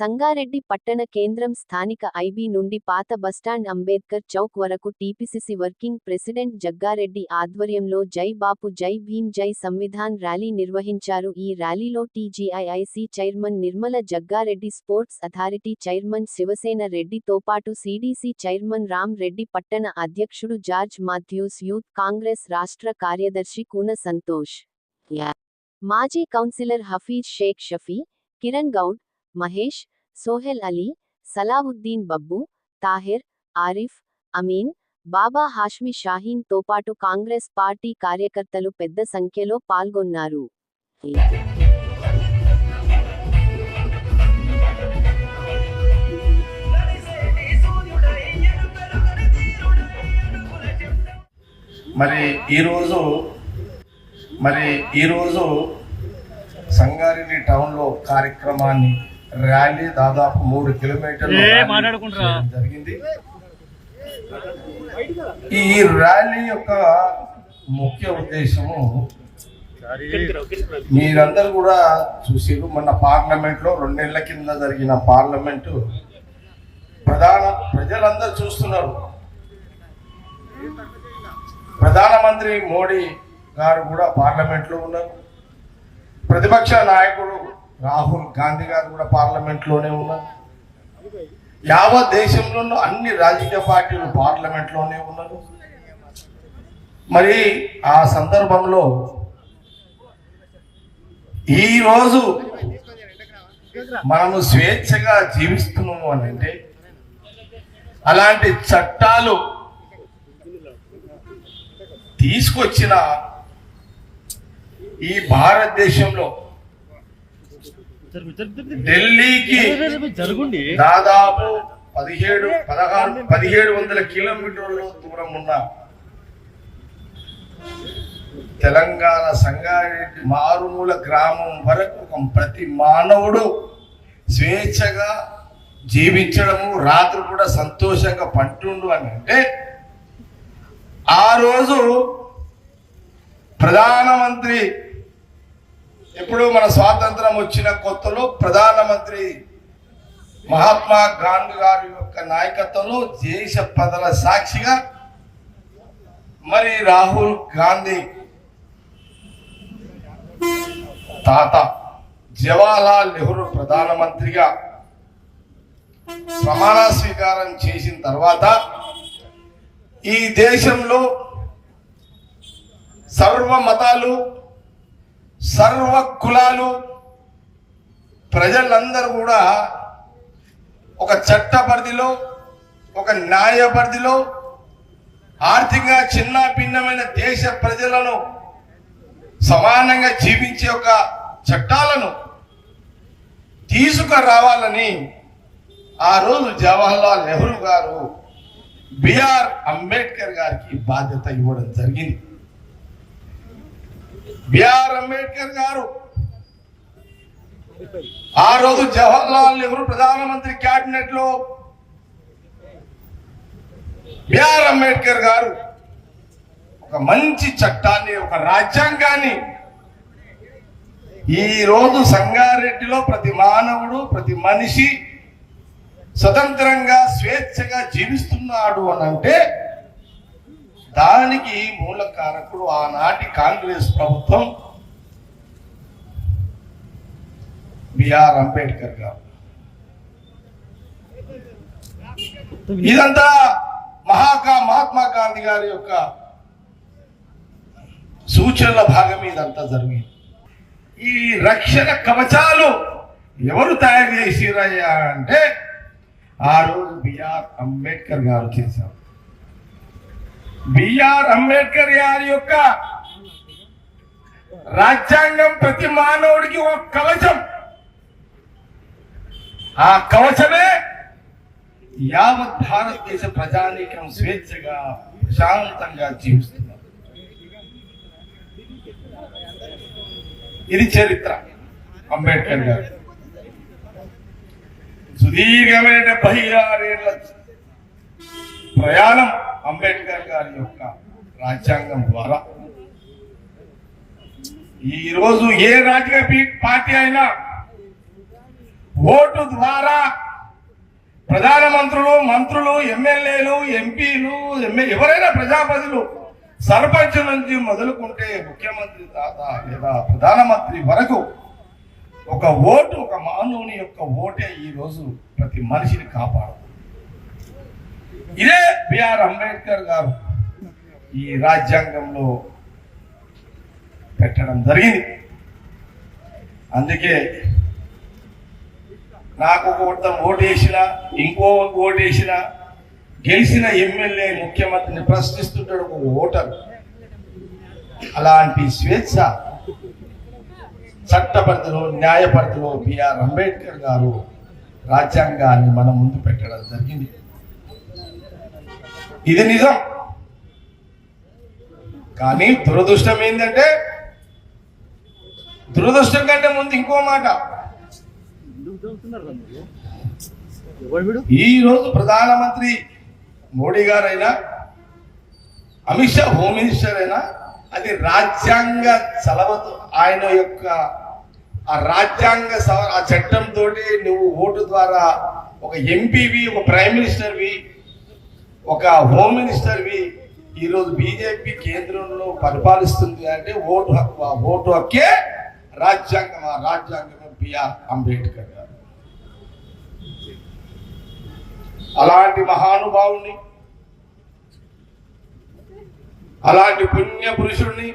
సంగారెడ్డి పట్టణ కేంద్రం స్థానిక ఐబీ నుండి పాత బస్టాండ్ అంబేద్కర్ చౌక్ వరకు టీపీసీసీ వర్కింగ్ ప్రెసిడెంట్ జగ్గారెడ్డి ఆధ్వర్యంలో జై బాపు జై భీమ్ జై సంవిధాన్ ర్యాలీ నిర్వహించారు. ఈ ర్యాలీలో TGIIC chairman Nirmala Jaggareddy sports authority chairman Shivasena రెడ్డితో పాటు సీడీసీ చైర్మన్ రామ్ రెడ్డి పట్టణ అధ్యక్షుడు జార్జ్ మాథ్యూస్ యూత్ కాంగ్రెస్ రాష్ట్ర కార్యదర్శి కూన సంతోష్. మాజీ కౌన్సిలర్ హఫీజ్ షేక్ షఫీ కిరణ్ గౌడ్ మహేష్ సోహెల్ అలీ సలావుద్దీన్ బబ్బు తాహిర్ ఆరిఫ్ అమీన్ బాబా హాష్మి షాహీన్తో పాటు కాంగ్రెస్ పార్టీ కార్యకర్తలు పెద్ద సంఖ్యలో పాల్గొన్నారు. మరి ఈరోజు మరి ఈరోజు సంగారెడ్డి టౌన్లో కార్యక్రమాన్ని ర్యాలీ దాదాపు మూడు కిలోమీటర్లు జరిగింది. ఈ ర్యాలీ యొక్క ముఖ్య ఉద్దేశము మీరందరూ కూడా చూసారు మొన్న పార్లమెంట్లో రెండేళ్ళ కింద జరిగిన పార్లమెంటు ప్రధాన ప్రజలందరూ చూస్తున్నారు. ప్రధానమంత్రి మోడీ గారు కూడా పార్లమెంట్లో ఉన్నారు. ప్రతిపక్ష నాయకుడు రాహుల్ గాంధీ గారు కూడా పార్లమెంట్లోనే ఉన్నారు. యావత్ దేశంలో అన్ని రాజకీయ పార్టీలు పార్లమెంట్లోనే ఉన్నారు. మరి ఆ సందర్భంలో ఈ రోజు మనము స్వేచ్ఛగా జీవిస్తున్నాము అని అంటే అలాంటి చట్టాలు తీసుకొచ్చిన ఈ భారతదేశంలో ఢిల్లీకి జరుగుండి. దాదాపు పదిహేడు పదహారు పదిహేడు వందల కిలోమీటర్ల దూరం ఉన్న తెలంగాణ సంగారెడ్డి మారుమూల గ్రామం వరకు ఒక ప్రతి మానవుడు స్వేచ్ఛగా జీవించడము రాత్రి కూడా సంతోషంగా పంటుండు అని అంటే ఆ రోజు ప్రధానమంత్రి ఇప్పుడు మన స్వాతంత్రం వచ్చిన కొత్తలో ప్రధానమంత్రి మహాత్మా గాంధీ గారి యొక్క నాయకత్వంలో దేశ ప్రజల సాక్షిగా మరి రాహుల్ గాంధీ తాత జవహర్లాల్ నెహ్రూ ప్రధానమంత్రిగా ప్రమాణ స్వీకారం చేసిన తర్వాత ఈ దేశంలో సర్వ మతాలు సర్వ కులాలు ప్రజలందరూ కూడా ఒక చట్ట పరిధిలో ఒక న్యాయ పరిధిలో ఆర్థికంగా చిన్న భిన్నమైన దేశ ప్రజలను సమానంగా జీవించే ఒక చట్టాలను తీసుకురావాలని ఆ రోజు జవహర్లాల్ నెహ్రూ గారు బిఆర్ అంబేద్కర్ గారికి బాధ్యత ఇవ్వడం జరిగింది. బిఆర్ అంబేద్కర్ గారు. ఆ రోజు జవహర్లాల్ నెహ్రూ ప్రధానమంత్రి క్యాబినెట్లో బిఆర్ అంబేద్కర్ గారు ఒక మంచి చట్టాన్ని ఒక రాజ్యాంగాన్ని ఈ రోజు సంగారెడ్డిలో ప్రతి మానవుడు ప్రతి మనిషి స్వతంత్రంగా స్వేచ్ఛగా జీవిస్తున్నాడు అని అంటే దానికి మూల కారకుడు ఆనాటి కాంగ్రెస్ ప్రభుత్వం బిఆర్ అంబేద్కర్ గారు. ఇదంతా మహాకా మహాత్మా గాంధీ గారి యొక్క సూచనల భాగం ఇదంతా జరిగింది. ఈ రక్షణ కవచాలు ఎవరు తయారు చేసిరయ్యా అంటే ఆ రోజు బిఆర్ అంబేద్కర్ గారు చేశారు. బిఆర్ అంబేద్కర్ గారి యొక్క రాజ్యాంగం ప్రతి మానవుడికి ఒక కవచం. ఆ కవచమే యావత్ భారతదేశ ప్రజానీకం స్వేచ్ఛగా ప్రశాంతంగా జీవిస్తున్నారు ఇది చరిత్ర అంబేద్కర్ గారు. సుదీర్ఘమైన బహిరారేళ్ళ ప్రయాణం. అంబేద్కర్ గారి యొక్క రాజ్యాంగం ద్వారా. ఈరోజు ఏ రాజకీయ పార్టీ అయినా ఓటు ద్వారా ప్రధానమంత్రులు మంత్రులు ఎమ్మెల్యేలు ఎంపీలు ఎమ్మె ఎవరైనా ప్రజాపతులు సర్పంచ్ నుంచి మొదలుకుంటే ముఖ్యమంత్రి తాత లేదా ప్రధానమంత్రి వరకు ఒక ఓటు ఒక మానవుని యొక్క ఓటే ఈ రోజు ప్రతి మనిషిని కాపాడుతుంది. ఇదే బిఆర్ అంబేద్కర్ గారు ఈ రాజ్యాంగంలో పెట్టడం జరిగింది. అందుకే నాకు ఒక ఓటం ఓటేసిన ఇంకో ఓటేసిన గెలిచిన ఎమ్మెల్యే ముఖ్యమంత్రిని ప్రశ్నిస్తుంటాడు ఒక ఓటర్. అలాంటి స్వేచ్ఛ చట్టపరిధిలో న్యాయపరిధిలో బిఆర్ అంబేద్కర్ గారు రాజ్యాంగాన్ని మన ముందు పెట్టడం జరిగింది. ఇది నిజం. కానీ దురదృష్టం ఏంటంటే దురదృష్టం కంటే ముందు ఇంకో మాట. ఈ రోజు ప్రధానమంత్రి మోడీ గారైనా అమిత్ షా హోమ్ మినిస్టర్ అయినా అది రాజ్యాంగ చలవతో ఆయన యొక్క ఆ రాజ్యాంగ ఆ చట్టం తోటి నువ్వు ఓటు ద్వారా ఒక ఎంపీవి ఒక ప్రైమ్ మినిస్టర్వి ఒక హోమ్ మినిస్టర్వి ఈరోజు బీజేపీ కేంద్రంలో పరిపాలిస్తుంది అంటే ఓటు హక్కు ఆ ఓటు హక్కే రాజ్యాంగం ఆ రాజ్యాంగం బిఆర్ అంబేద్కర్ గారు. అలాంటి మహానుభావుని అలాంటి పుణ్య పురుషుడిని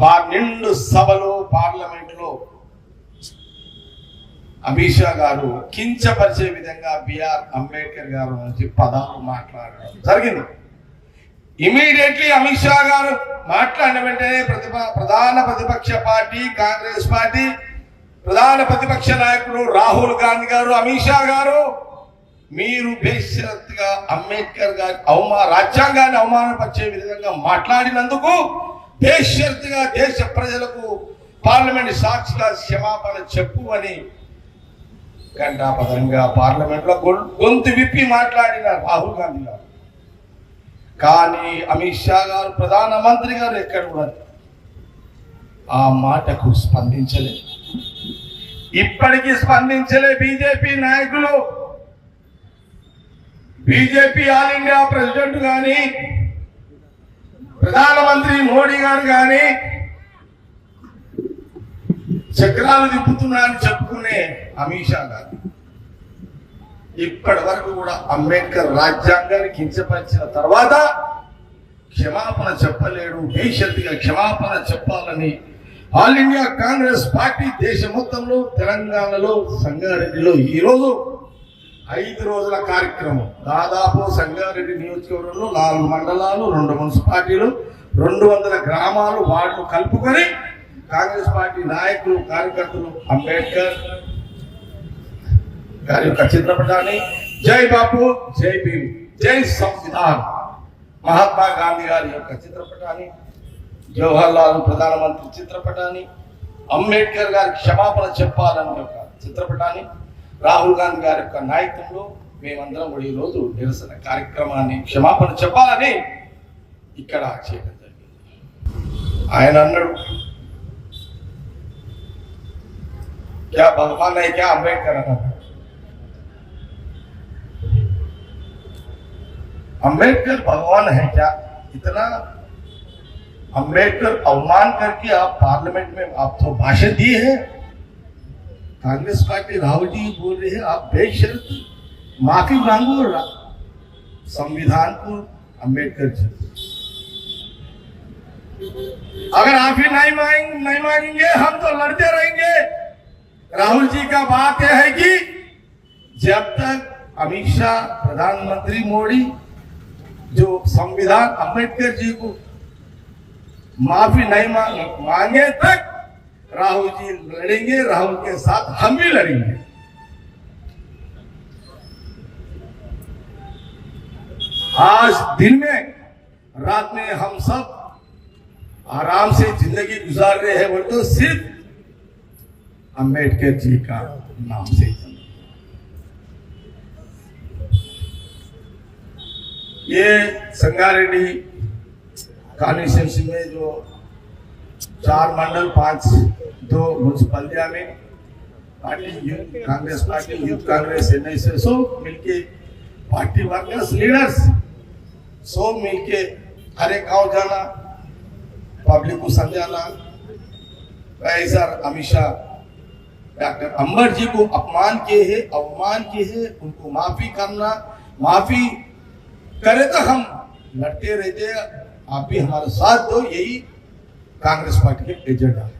పా- నిండు సభలో పార్లమెంట్లో అమిత్ షా గారు కించపరిచే విధంగా బిఆర్ అంబేద్కర్ గారు నుంచి పదాలు మాట్లాడడం జరిగింది. ఇమీడియట్లీ అమిత్ షా గారు మాట్లాడిన వెంటనే ప్రతిప ప్రధాన ప్రతిపక్ష పార్టీ కాంగ్రెస్ పార్టీ ప్రధాన ప్రతిపక్ష నాయకుడు రాహుల్ గాంధీ గారు అమిత్ షా గారు మీరు బేషరత్గా అంబేద్కర్ గారి అవమా రాజ్యాంగాన్ని అవమానపరిచే విధంగా మాట్లాడినందుకు బేషరత్గా దేశ ప్రజలకు పార్లమెంట్ సాక్షిగా క్షమాపణ చెప్పు అని ఘంటాపదంగా పార్లమెంట్లో గొంతు విప్పి మాట్లాడినారు రాహుల్ గాంధీ గారు. కానీ అమిత్ షా గారు ప్రధానమంత్రి గారు ఎక్కడ కూడా ఆ మాటకు స్పందించలేదు. ఇప్పటికీ స్పందించలే బీజేపీ నాయకులు. బీజేపీ ఆల్ ఇండియా ప్రెసిడెంట్ కానీ ప్రధానమంత్రి మోడీ గారు కానీ చక్రాలు తిప్పుతున్నా అని చెప్పుకునే అమీషా షా గారు. ఇప్పటి వరకు కూడా అంబేద్కర్ రాజ్యాంగాన్ని కించపరిచిన తర్వాత క్షమాపణ చెప్పలేడు భవిష్యత్తుగా క్షమాపణ చెప్పాలని ఆల్ ఇండియా కాంగ్రెస్ పార్టీ దేశ మొత్తంలో తెలంగాణలో సంగారెడ్డిలో ఈరోజు ఐదు రోజుల కార్యక్రమం. దాదాపు సంగారెడ్డి నియోజకవర్గంలో నాలుగు మండలాలు రెండు మున్సిపాలిటీలు రెండు వందల గ్రామాలు వార్డులు కలుపుకొని కాంగ్రెస్ పార్టీ నాయకులు కార్యకర్తలు అంబేద్కర్ గారి యొక్క చిత్రపటాన్ని. జై బాపు జై భీమ్ జై సంవిధాన్. మహాత్మా గాంధీ గారి యొక్క చిత్రపటాన్ని జవహర్ లాల్ ప్రధానమంత్రి చిత్రపటాన్ని అంబేద్కర్ గారి క్షమాపణ చెప్పాలని యొక్క చిత్రపటాన్ని రాహుల్ గాంధీ గారి యొక్క నాయకత్వంలో మేమందరం కూడా ఈరోజు నిరసన కార్యక్రమాన్ని క్షమాపణ చెప్పాలని ఇక్కడ చేయడం జరిగింది. ఆయన అన్నాడు क्या भगवान है, क्या अंबेडकर है अंबेडकर भगवान है क्या? इतना अंबेडकर अवमान करके आप पार्लियामेंट में आप तो भाषण दिए हैं। कांग्रेस पार्टी राहुल जी बोल रहे हैं, आप बेशरत माफ़ी मांगो संविधान को अंबेडकर जी। अगर आप ही नहीं मांग, नहीं मांगेंगे, हम तो लड़ते रहेंगे। राहुल जी का बात यह है कि जब तक अमित शाह, प्रधानमंत्री मोदी, जो संविधान अंबेडकर जी को माफ़ी नहीं मांग, मांगे तक राहुल जी लड़ेंगे, राहुल के साथ हम भी लड़ेंगे। आज दिन में, रात में हम सब आराम से ज़िंदगी गुजार रहे हैं बोल तो सिर्फ़ अंबेडकर जी का नाम से। ये संगारेड्डी कॉन्स्टिट्यूंसी में जो चार मंडल, पाँच, दो म्यूनसिपलिया में party Congress party youth Congress NSS सब मिलके पार्टी वर्कर्स लीडर्स सब मिलके हर गाँव जाना पब्लिक को समझाना अमित शाह डॉक्टर अंबर जी को अपमान किए हैं, अवमान किए हैं, उनको माफ़ी करना, माफ़ी करे तो हम लड़ते रहते आप भी हमारा साथ दो, यही कांग्रेस पार्टी के एजेंडा है।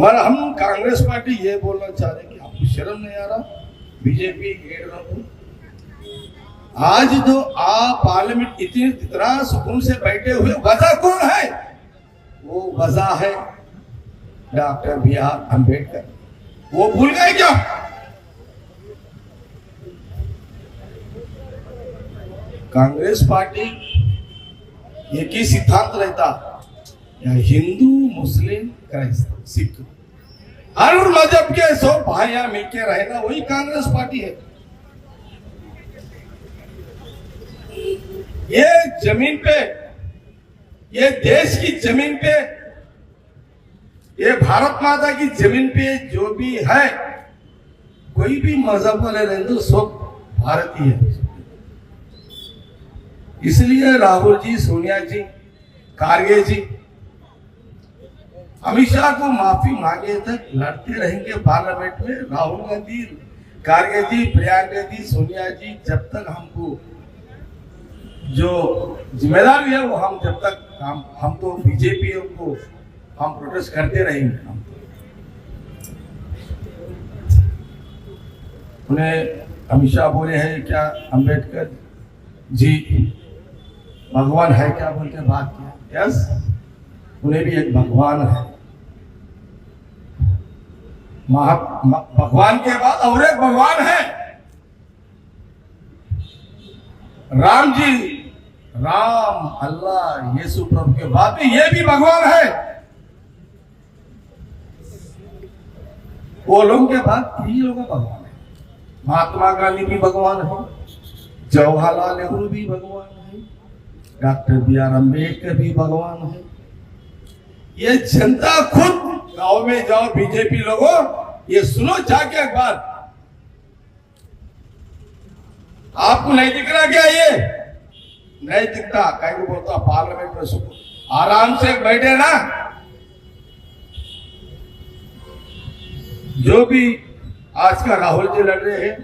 मगर हम कांग्रेस पार्टी ये बोलना चाह रहे कि आपको शर्म नहीं आ रहा? बीजेपी आज जो आप पार्लियामेंट इतनी, इतना सुकून से बैठे हुए, वजह कौन है? वो वजह है, डॉक्टर बी आर अंबेडकर वो भूल गए क्या? कांग्रेस पार्टी एक ही सिद्धांत रहता, या हिंदू, मुस्लिम, क्राइस्त, सिख। हर मज़हब के सौ भाइया मिलके रहना वही कांग्रेस पार्टी है। ये ज़मीन पे ये देश की ज़मीन पे, ये भारत माता की ज़मीन पे जो भी है, कोई भी मज़हब वाले रहते तो सब भारतीय इसलिए राहुल जी, सोनिया जी कारगे जी, अमित शाह को माफ़ी मांगे तक लड़ते रहेंगे पार्लियामेंट में। राहुल गांधी कारगे जी, प्रियंका जी सोनिया जी, जब तक हमको जो ज़िम्मेदारी है, वो हम जब तक हम हम तो बीजेपी को हम प्रोटेस्ट करते रहेंगे। हम उन्हें अमित शाह बोले हैं, क्या अंबेडकर जी भगवान है क्या? बोल के बात किया? यस उन्हें भी एक भगवान है। महा, भगवान के बाद और एक भगवान है। राम जी राम, अल्लाह, यीशु प्रभु के बाद ये भी भगवान है। वो लोगों के बाद ये लोग भगवान है। महात्मा गांधी भी भगवान है। जवाहरलाल नेहरू भी भगवान है। डॉक्टर बी आर अंबेडकर भी भगवान है। ये जनता खुद गाँव में जाओ, बीजेपी लोगों, ये सुनो जाके अखबार आपको नहीं दिख रहा क्या ये? नैतिकता कई बोलता पार्लियामेंट में सुनो। आराम से बैठे ना। जो भी आज का राहुल जी लड़ रहे हैं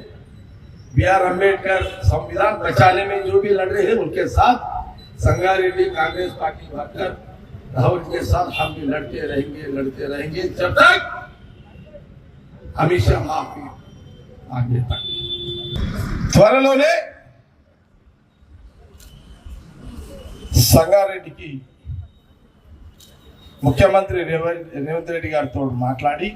बी आर अंबेडकर संविधान बचाने में जो भी लड़ रहे हैं, उनके साथ संगारेड्डी कांग्रेस पार्टी भागकर राहुल के साथ हम भी लड़ते रहेंगे लड़ते रहेंगे, जब तक हमेशा माफ़ी आगे तक। సంగారెడ్డికి ముఖ్యమంత్రి రేవంత్ రేవంత్ రెడ్డి గారితో మాట్లాడి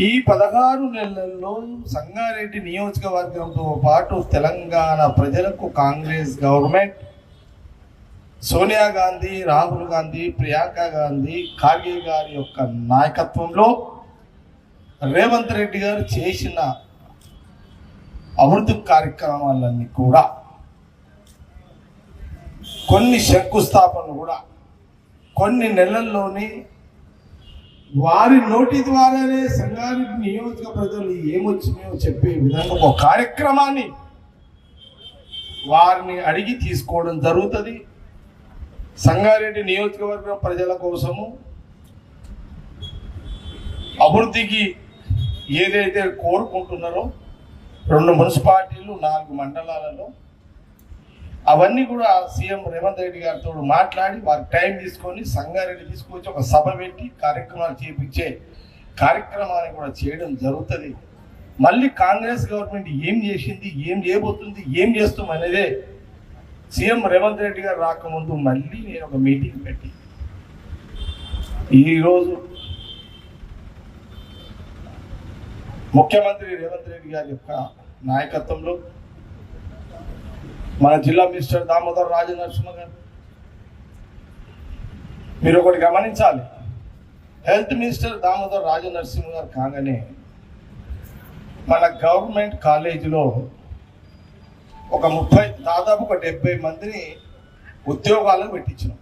ఈ పదహారు నెలల్లో సంగారెడ్డి నియోజకవర్గంతో పాటు తెలంగాణ ప్రజలకు కాంగ్రెస్ గవర్నమెంట్ సోనియా గాంధీ రాహుల్ గాంధీ ప్రియాంక గాంధీ ఖార్గే గారి యొక్క నాయకత్వంలో రేవంత్ రెడ్డి గారు చేసిన అభివృద్ధి కార్యక్రమాలన్నీ కూడా కొన్ని శంకుస్థాపనలు కూడా. కొన్ని నెలల్లోనే వారి నోటి ద్వారానే సంగారెడ్డి నియోజక ప్రజలు ఏమొచ్చినాయో చెప్పే విధంగా ఒక కార్యక్రమాన్ని వారిని అడిగి తీసుకోవడం జరుగుతుంది. సంగారెడ్డి నియోజకవర్గం ప్రజల కోసము అభివృద్ధికి ఏదైతే కోరుకుంటున్నారో రెండు మున్సిపాలిటీలు నాలుగు మండలాలలో అవన్నీ కూడా సీఎం రేవంత్ రెడ్డి గారితో మాట్లాడి వారి టైం తీసుకొని సంగారెడ్డి తీసుకొచ్చి ఒక సభ పెట్టి కార్యక్రమాలు చేపించే కార్యక్రమాన్ని కూడా చేయడం జరుగుతుంది. మళ్ళీ కాంగ్రెస్ గవర్నమెంట్ ఏం చేసింది ఏం చేయబోతుంది ఏం చేస్తాం అనేదే సీఎం రేవంత్ రెడ్డి గారు రాకముందు మళ్ళీ నేను ఒక మీటింగ్ పెట్టి ఈరోజు ముఖ్యమంత్రి రేవంత్ రెడ్డి గారి యొక్క నాయకత్వంలో మన జిల్లా మినిస్టర్ దామోదర్ రాజనరసింహ గారు. మీరు ఒకటి గమనించాలి. హెల్త్ మినిస్టర్ దామోదర్ రాజనరసింహ గారు కాగానే మన గవర్నమెంట్ కాలేజీలో ఒక ముప్పై దాదాపు ఒక డెబ్బై మందిని ఉద్యోగాలకు పెట్టించినాం.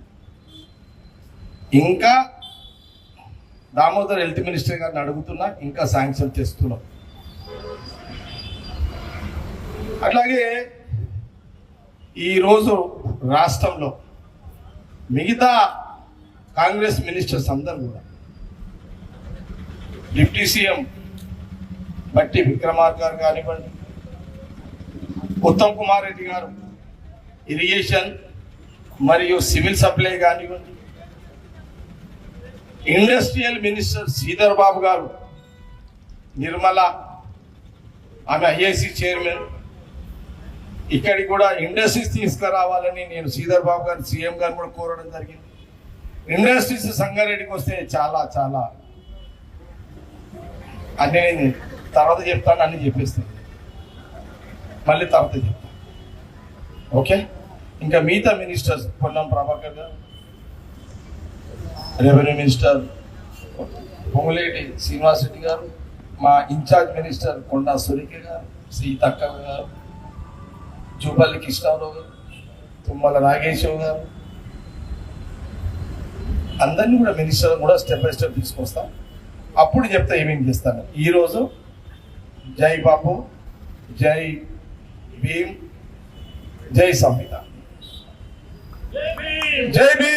ఇంకా దామోదర్ హెల్త్ మినిస్టర్ గారిని అడుగుతున్నా ఇంకా శాంక్షన్ తెస్తున్నాం అట్లాగే ఈరోజు రాష్ట్రంలో మిగతా కాంగ్రెస్ మినిస్టర్స్ అందరు కూడా డిప్యూటీ సీఎం బట్టి విక్రమార్ గారు కానివ్వండి ఉత్తమ్ కుమార్ రెడ్డి గారు ఇరిగేషన్ మరియు సివిల్ సప్లై కానివ్వండి ఇండస్ట్రియల్ మినిస్టర్ శ్రీధర్ బాబు గారు నిర్మల ఆమె ఐఐసి చైర్మన్ ఇక్కడికి కూడా ఇండస్ట్రీస్ తీసుకురావాలని నేను శ్రీధర్ బాబు గారు సీఎం గారు కూడా కోరడం జరిగింది. ఇండస్ట్రీస్ సంగారెడ్డికి వస్తే చాలా చాలా. అన్ని నేను తర్వాత చెప్తాను అన్ని చెప్పేస్తాను. మళ్ళీ తర్వాత చెప్తాను. ఓకే? ఇంకా మిగతా మినిస్టర్స్ పొన్నం ప్రభాకర్ గారు రెవెన్యూ మినిస్టర్ పొంగులేటి శ్రీనివాసరెడ్డి గారు మా ఇన్ఛార్జ్ మినిస్టర్ కొండా సురేఖ గారు సీతక్క గారు జూపల్లి కృష్ణారావు గారు తుమ్మల నాగేశ్వర గారు. అందరినీ కూడా మినిస్టర్ కూడా స్టెప్ బై స్టెప్ తీసుకొస్తాం. అప్పుడు చెప్తా ఏమేమి చేస్తాను? ఈరోజు జై బాపు జై భీమ్ జై సంహిత జై భీమ్!